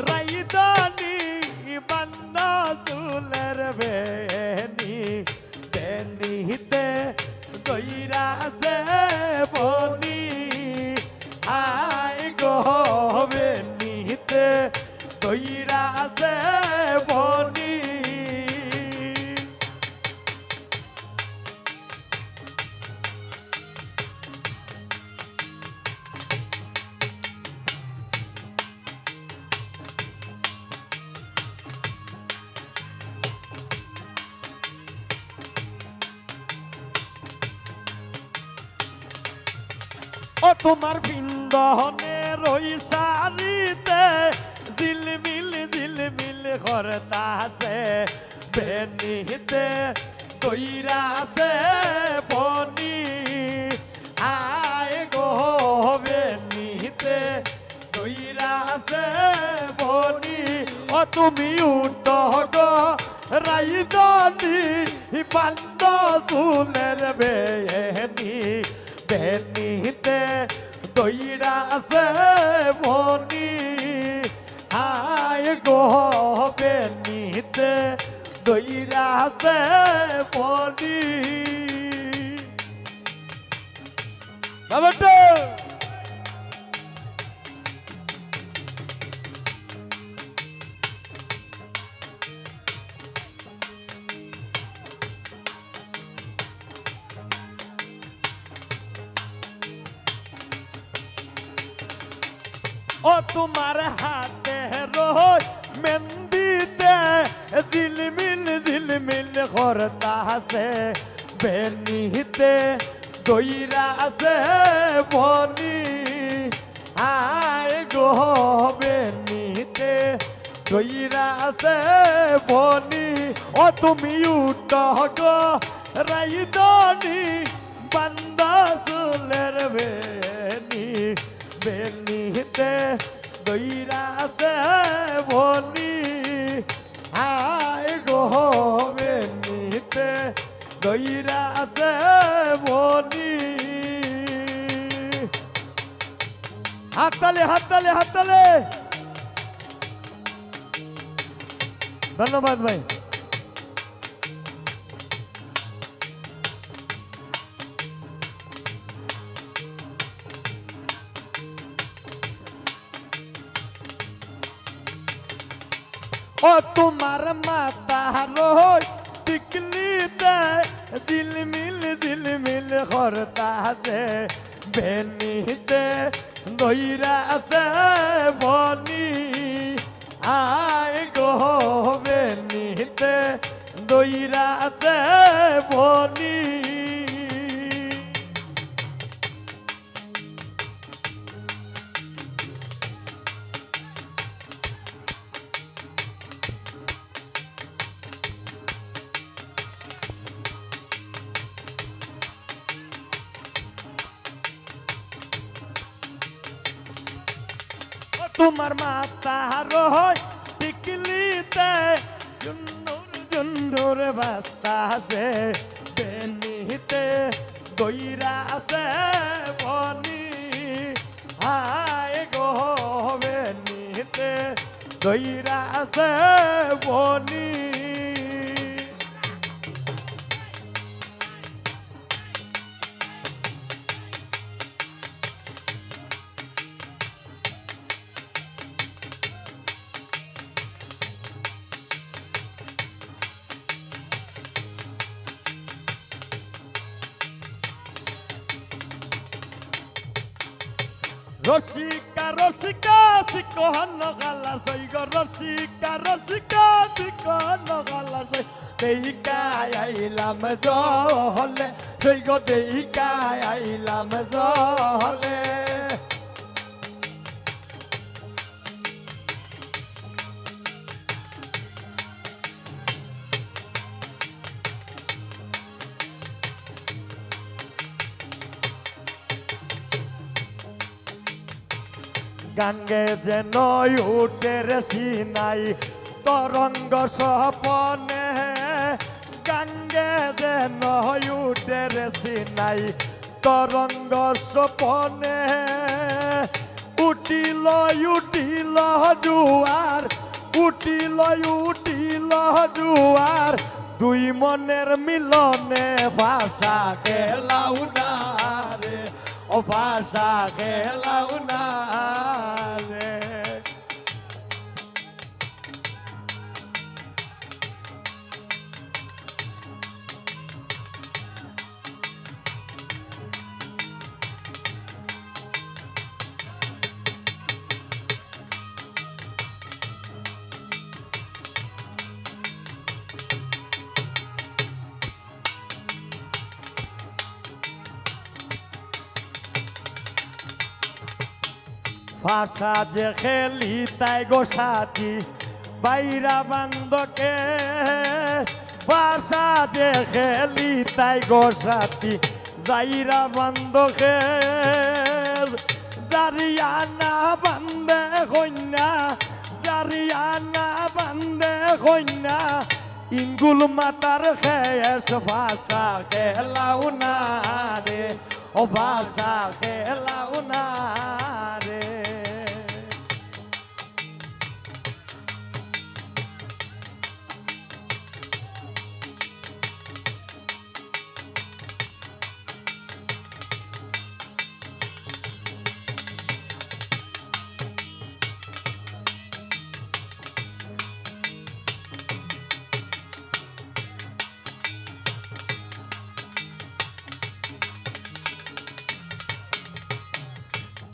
right তোমার বিন্দহনে রই সারিতে, ঝিলমিল ঝিলমিল করতাছে বেনিতে কইরাছে বনি। আয় গো বেনিতে কইরাছে বনি। ও তুমি উঠ গো রাইদনি বান্দ চুলের বেনি বেনিতে দইরা আছে মনি। আয় গো বেনিতে দইরা আছে মনি। বাবাটো ও তোমার হাতে রোজ মেন্দিতে ঝিলমিল ঝিলমিল করতাছে বেনিতে দইরা আছে বনি আয় গো বেনিতে দইরা আছে বনি ও তুমি উঠ গো রাইদনি বান্দা সুলের বেনি বেনিতে দইরা আছে বনি আয় গো বেনিতে দইরা আছে বনি হাততালে হাততালে হাততালে। ধন্যবাদ ভাই। ও তোমার মাতা রোজ টিকলিতে ঝিলমিল ঝিলমিল করতাছে বেনিতে দইরা আছে বনি। আয় গো বেনিতে দইরা আছে বনি। তোমার মাতা রয় টিকলিতে জুন্নুর জুন্নুর বাস্তাছে বেনিতে দৈরা আছে বনি। হায় গো বেনিতে দইরা আছে বনি। রসিকা রসিকা শিকহন গালা সৈগ রসিকা রসিকা শিকহন গালা সৈ দেইকা আইলাম জহলে সৈগ দেইকা আইলাম জহলে। গাঙ্গে যেন উঠের সিনাই, তরঙ্গ সপনে গাঙ্গে যেন উঠের সিনাই, তরঙ্গ সপনে উঠ উঠিল উঠিল জুয়ার, উঠিল উঠিল জুয়ার, দুই মনের মিলনে ভাষা খেলাও না রে ও ভাষা খেলাও না রে ভাষা যে খেলি তাই গো সাথী, বাইরা বান্ধকে। ভাষা যে খেলি তাই গো সাথী যাইরা বান্ধকে। জারিয়ানা বান্ধে কন্যা জারিয়ানা বান্ধে কন্যা ইঙ্গুল মাতার খেস ভাষা খেলাও না রে, ও ভাষা খেলাও না।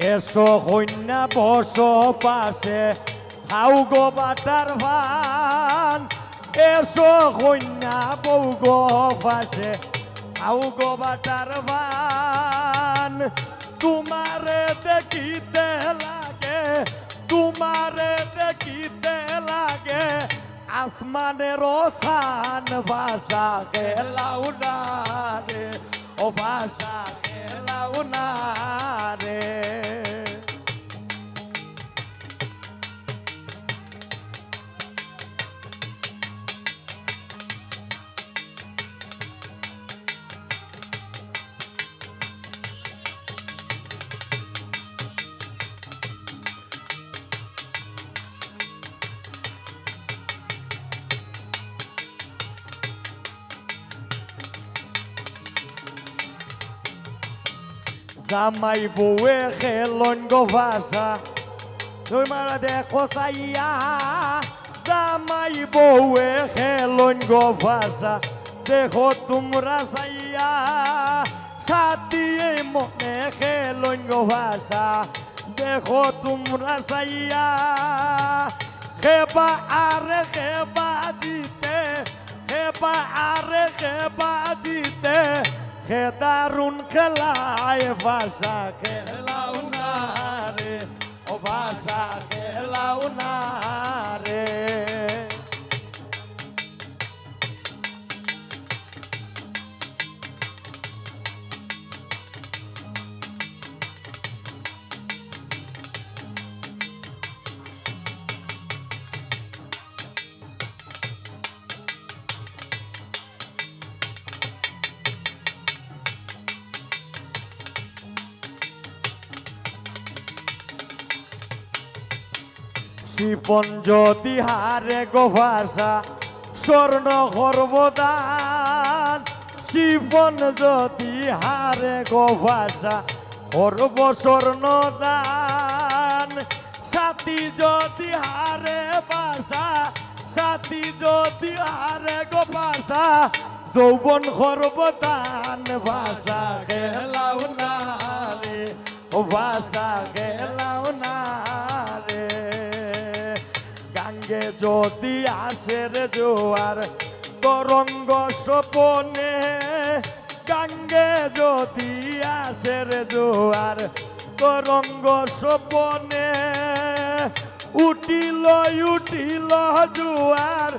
এসো কন্যা, বস পাশে। হাউ গো বাটার ভান। এসো কন্যা, বউ গো পাশে। হাউ গো বাটার ভান। তোমারে দেখিতে লাগে, তোমারে দেখিতে লাগে। আসমানের সান ভাষা গেলাও না রে ও ভাষা গেলাও না জামাই বউয়ে খেলন গো ভাষা। তুই মারা দেখো সাইয়া, জামাই বউয়ে খেলন গো ভাষা। দেখো তোমরা সাইয়া সাথিয়ে মনে খেলন গো ভাষা। দেখো তোমরা সাইয়া খেবা আরে খেবা জিতে খেবা আরে খেবা জিতে। হে দারুণ খেলায় ভাষা খেলাও না রে ও ভাষা খেলাও না রে শিপন যদি হারে গো ভাষা, স্বর্ণ সর্বদান শিপন যদি হারে গো ভাষা সর্ব স্বর্ণ দান সাথী যদি হারে ভাষা, সাথী যদি হারে গো ভাষা, যৌবন সর্বদান ভাষা খেলাও না রে ভাষা খেলাও যদি আসে রে জোয়ার তরঙ্গ সপনে গাঙ্গে যদি আসে রে জোয়ার তরঙ্গ সপনে উঠিল উঠিল জোয়ার,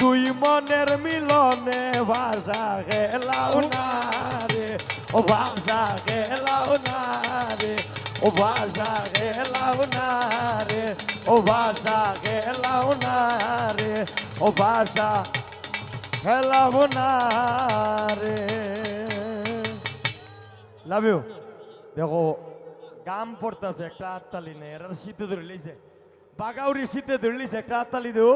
দুই মনের মিলনে ভাষা খেলাও না রে, ও ভাষা খেলাও না রে, ও ভাষা খেলাও না ও ভাষা খেলাও না রে, ও ভাষা খেলাও না রে। লাভ ইউ দেখো, গাম পড়তাছে, একটা আত্তালি নেই, এরা শীতে ধরে লিছে বাগাউরি শীতে ধরে লিছে একটা আত্তালি দেও